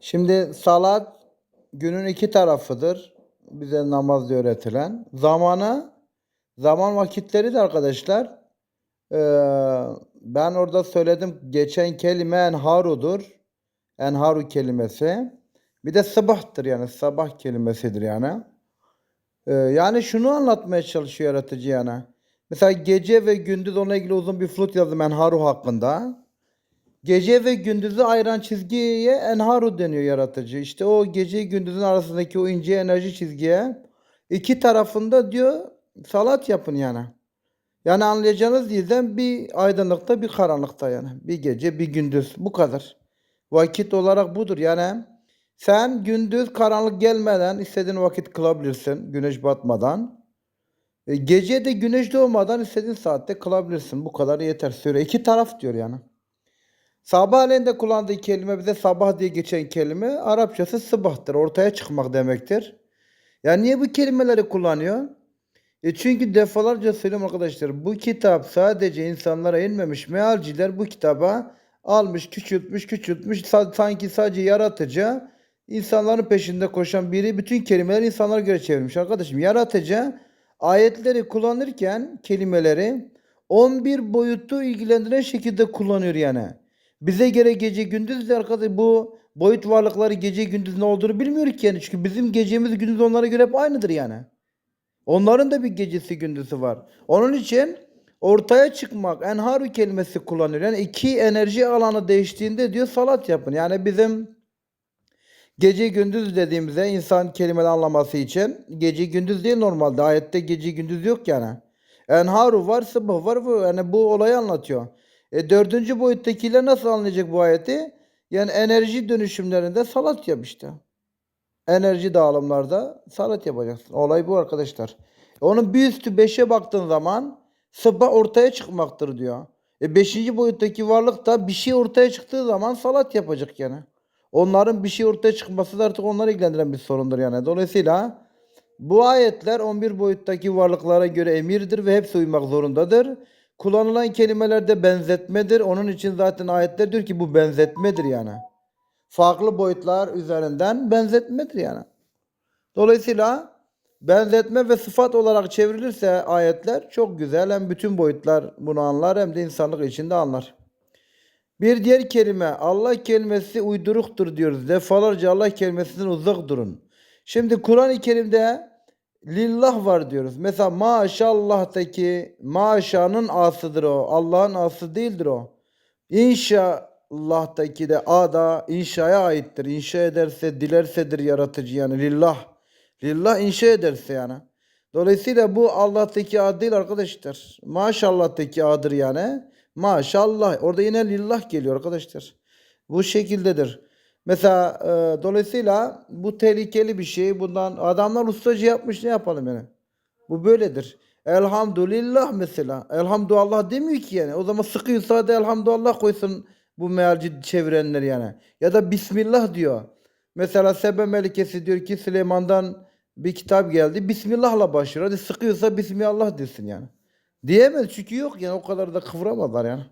Şimdi salat günün iki tarafıdır. Bize namazda öğretilen. Zamanı, zaman vakitleri de arkadaşlar eee, ben orada söyledim geçen kelime enharudur. Enharu kelimesi. Bir de sabahtır yani sabah kelimesidir yani. Eee, yani şunu anlatmaya çalışıyor yaratıcı yani. Mesela gece ve gündüz onunla ilgili uzun bir flut yazdım enharu hakkında. Gece ve gündüzü ayıran çizgiye enharu deniyor yaratıcı. İşte o gece gündüzün arasındaki o ince enerji çizgiye iki tarafında diyor salat yapın yani. Yani anlayacağınız dilden bir aydınlıkta bir karanlıkta yani. Bir gece bir gündüz bu kadar. Vakit olarak budur yani. Sen gündüz karanlık gelmeden istediğin vakit kılabilirsin güneş batmadan. E, gece de güneş doğmadan istediğin saatte kılabilirsin. Bu kadar yeter. Süre iki taraf diyor yani. Sabahleyin de kullandığı kelime bize sabah diye geçen kelime Arapçası sıbahtır. Ortaya çıkmak demektir. Yani niye bu kelimeleri kullanıyor? E çünkü defalarca söylüyorum arkadaşlar. Bu kitap sadece insanlara inmemiş. Mealciler bu kitaba almış, küçültmüş, küçültmüş. Sa- sanki sadece yaratıcı insanların peşinde koşan biri bütün kelimeleri insanlara göre çevirmiş. Arkadaşım yaratıcı ayetleri kullanırken kelimeleri 11 boyutu ilgilendiren şekilde kullanıyor yani. Bize göre gece gündüz arkadaş bu boyut varlıkları gece gündüz ne olduğunu bilmiyor ki yani. Çünkü bizim gecemiz gündüz onlara göre hep aynıdır yani. Onların da bir gecesi gündüzü var. Onun için ortaya çıkmak enharu kelimesi kullanıyor. Yani iki enerji alanı değiştiğinde diyor salat yapın. Yani bizim gece gündüz dediğimizde insan kelimeleri anlaması için gece gündüz değil normalde. Ayette gece gündüz yok yani. Enharu var, sabah var. Yani bu olayı anlatıyor. E dördüncü boyuttakiler nasıl anlayacak bu ayeti? Yani enerji dönüşümlerinde salat yap işte enerji dağılımlarda salat yapacaksın. Olay bu arkadaşlar. Onun bir üstü 5'e baktığın zaman sabah ortaya çıkmaktır diyor. E 5. boyuttaki varlık da bir şey ortaya çıktığı zaman salat yapacak yani. Onların bir şey ortaya çıkması da artık onları ilgilendiren bir sorundur yani. Dolayısıyla bu ayetler 11 boyuttaki varlıklara göre emirdir ve hepsi uymak zorundadır. Kullanılan kelimelerde benzetmedir. Onun için zaten ayetler diyor ki bu benzetmedir yani farklı boyutlar üzerinden benzetmedir yani. Dolayısıyla benzetme ve sıfat olarak çevrilirse ayetler çok güzel. Hem bütün boyutlar bunu anlar hem de insanlık içinde anlar. Bir diğer kelime Allah kelimesi uyduruktur diyoruz. Defalarca Allah kelimesinden uzak durun. Şimdi Kur'an-ı Kerim'de lillah var diyoruz. Mesela maşallah'taki maşanın asıdır o. Allah'ın ası değildir o. İnşallah'taki de a da inşaya aittir. İnşa ederse, dilersedir yaratıcı yani lillah. Lillah inşa ederse yani. Dolayısıyla bu Allah'taki ad değil arkadaşlar. Maşallah'taki adır yani. Maşallah. Orada yine lillah geliyor arkadaşlar. Bu şekildedir. Mesela e, dolayısıyla bu tehlikeli bir şey. Bundan adamlar ustacı yapmış ne yapalım yani. Bu böyledir. Elhamdülillah mesela. Elhamdülillah demiyor ki yani. O zaman sıkıyorsa da elhamdülillah koysun bu mealci çevirenler yani. Ya da Bismillah diyor. Mesela Sebe Melikesi diyor ki Süleyman'dan bir kitap geldi. Bismillah'la başlıyor. Hadi sıkıyorsa Bismillah desin yani. Diyemez çünkü yok yani o kadar da kıvıramazlar yani.